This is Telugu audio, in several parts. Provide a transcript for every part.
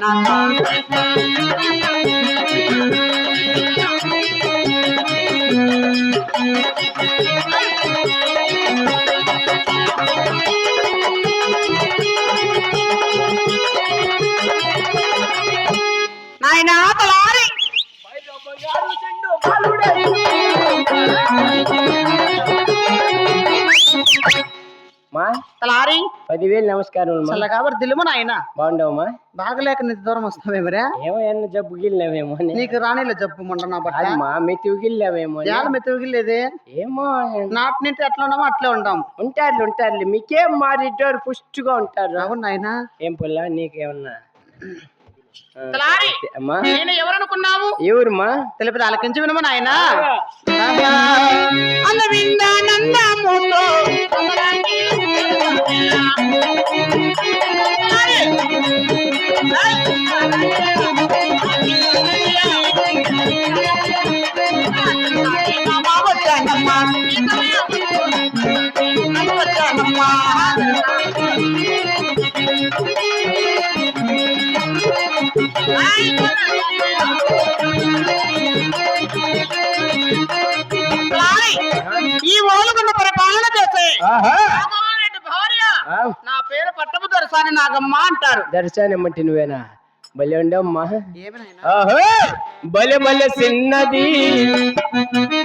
నాయనా తలారి. మా? తలారి. పదివేలు నమస్కారం చల్లగా దిలుము నాయన? బాగుండవమ్మా. బాగలేక నీ దూరం వస్తావేమరా? ఏమో ఎన్న జబ్బు గిల్లావేమో నీకు రాణిలో జబ్బు మొండ నా బట్ట. అది మా మెత్తి గిల్లావేమో. ఏళ్ళ మెత్తగిలేదే ఏమో నాటి నుండి ఎట్లా ఉన్నామో అట్లే ఉంటాం ఉంటారు ఉంటారు మీకేం మా రెడ్డి పుష్టిగా ఉంటారు? అవును నాయనా. ఏం పొల్లా నీకేమన్నా? నేను ఎవరనుకున్నావు? ఎవరుమా తెలిపి ఆలకించి వినము నాయన అందవిందానందముతో ఈ ఓలుగున్న పరిపాలన చేసే భార్య. నా పేరు పట్టపు దొరసాని నాగమ్మ అంటారు. దర్శనం అంటే నువ్వేనా? భలే ఉండమ్మా. బలె బలె చిన్నది.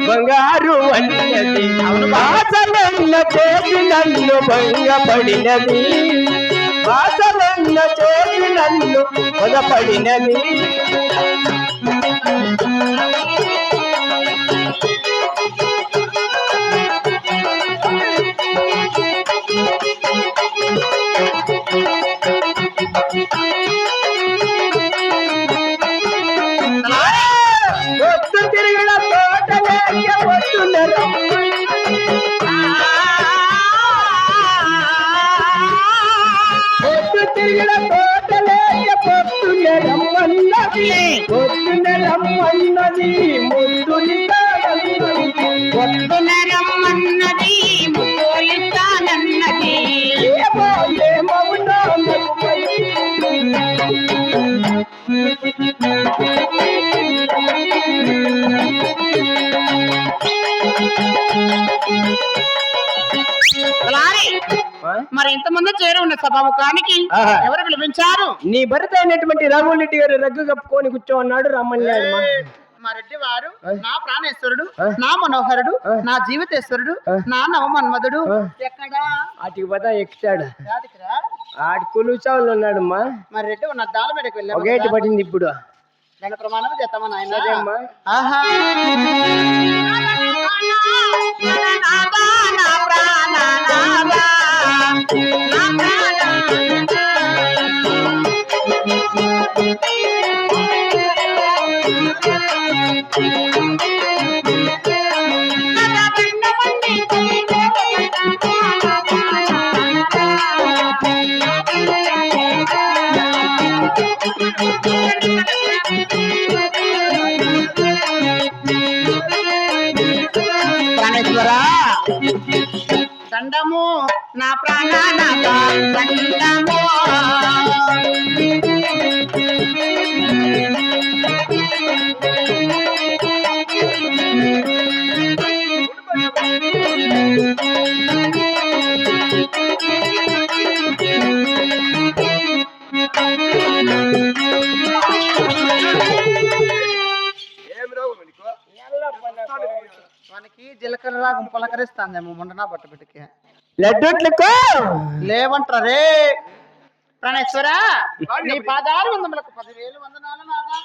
బంగారు అన్నది. బాసలన్న చేసి నన్ను భంగపడినది. బాసలన్న చేసి నన్ను భంగపడినది. మరి. ఇంతమంది చేరి ఉన్న సభాముఖానికి. ఎవరు పిలిపించారు నీ భర్త అయినటువంటి రామరెడ్డి గారు రగ్గు కప్పుకొని రమ్మన్నాడు మా మా రెడ్డి వారు నా ప్రాణేశ్వరుడు? నా మనోహరుడు? నా జీవితేశ్వరుడు? నా నవమన్మధుడు? ఎక్కడా వాటికి పోతా ఎక్కుతాడు? ఆడి కులుచావులు ఉన్నాడు మా మరి రెడ్డి ఉన్న దాల మీదకి వెళ్ళాము ఒకటి కదా. పడింది ఇప్పుడు దాని ప్రమాణం చేస్తామా నాయన సరేమ్మా ఆహా దండము నా ప్రాణ దండము మనకి జీలకర్ర పులకరిస్తాందేమో ముండనా బట్ట బిడ్డకి లడ్డుట్లకు లేవంటారే ప్రాణేశ్వర నీ పాదాలు వందములకు పదివేలు వందనాలు నాదా?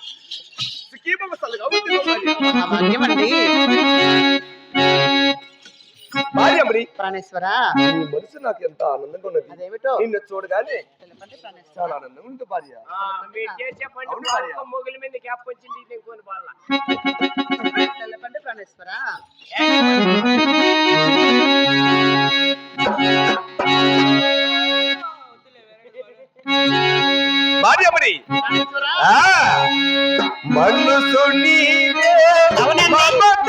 ప్రాణేశ్వర. మనసు నాకు ఎంత ఆనందంగా ఉన్నది? అదేమిటో? నిన్ను చూడగానే ఆనందంగా భార్య. మీద వచ్చింది ప్రాణేశ్వర భార్యమణి మనుసు నీవే మమత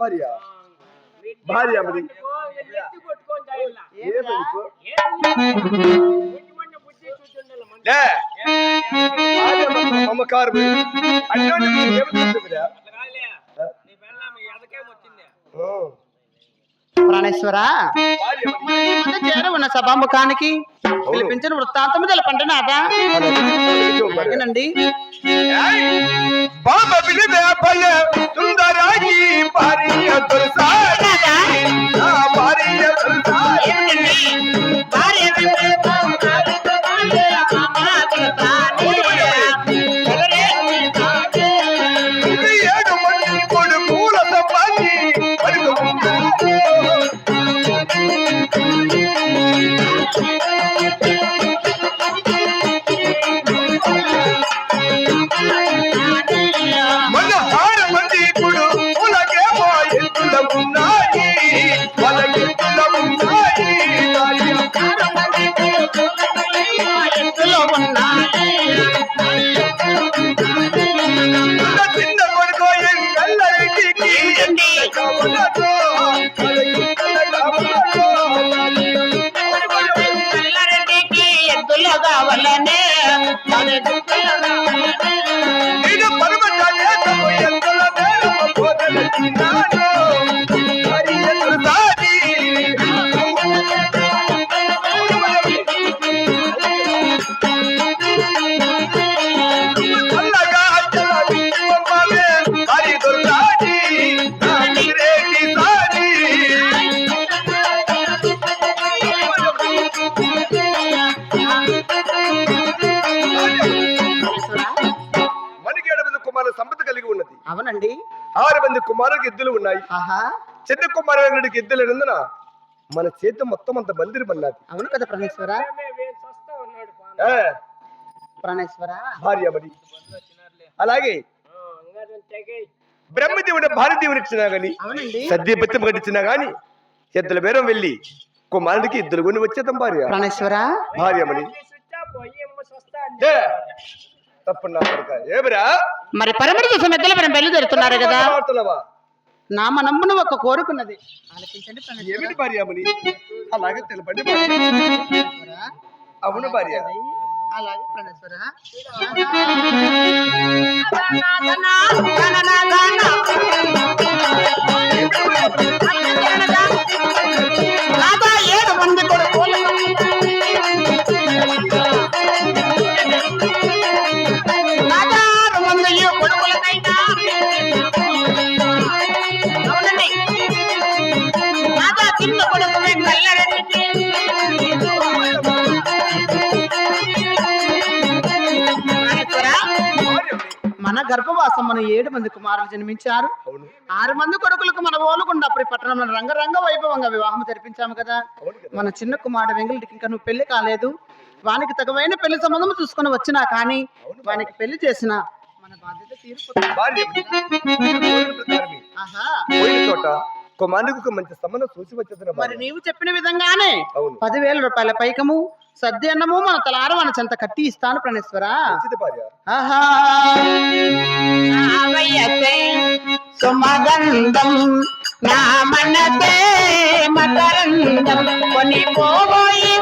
భార్య. భార్య మరి అమ్మకారు ప్రాణేశ్వరా చేర ఉన్న సభాముఖానికి పిలిపించిన వృత్తాంతము తెలపండి నాదా ఆరు మంది కుమారులకు ఎద్దులు ఉన్నాయి. చిన్న కుమారుడికి ఎద్దులు ఎందున మన చేతి మొత్తం అంత మందిరి అన్నది. అవును కదా ప్రణేశ్వర? ప్రణేశ్వర? భార్య మరి. అలాగే. బ్రహ్మదేవుడు భారతదేవుడు ఇచ్చినా గాని సద్యపత్యం కట్టించినా గాని ఎద్దుల బేరం వెళ్ళి కుమారుడికి ఇద్దరు కొన్ని వచ్చేద్దాం భార్య. ప్రణేశ్వర? భార్య మరి. మరి పరమడి చూసి మధ్యలో మనం బయలుదేరుతున్నారు కదా. నా మనమ్మును ఒక కోరుకున్నది. అవును భార్య. అలాగే ప్రణేశ్వర మన గర్భవాసం మన ఏడు మంది కుమారులు జన్మించారు. ఆరు మంది కొడుకులకు మన ఓలుగుండప్పుడు పట్టణంలో రంగరంగ వైభవంగా వివాహం జరిపించాము కదా. మన చిన్న కుమారుడు వెంగళికి ఇంకా నువ్వు పెళ్ళి కాలేదు. వానికి తగవైన పెళ్ళి సంబంధం చూసుకొని వచ్చినా కానీ వానికి పెళ్ళి చేసిన మన బాధ్యత తీరిపోతుంది. కుమారుడికి మంచి సంబంధం చూసి వచ్చేసిన మరి నీవు చెప్పిన విధంగానే పదివేల రూపాయల పైకము సద్య అన్నము మన తలారు మన చెంత కట్టి ఇస్తాను ప్రణేశ్వర. సుమగంధం నా కొని పోయి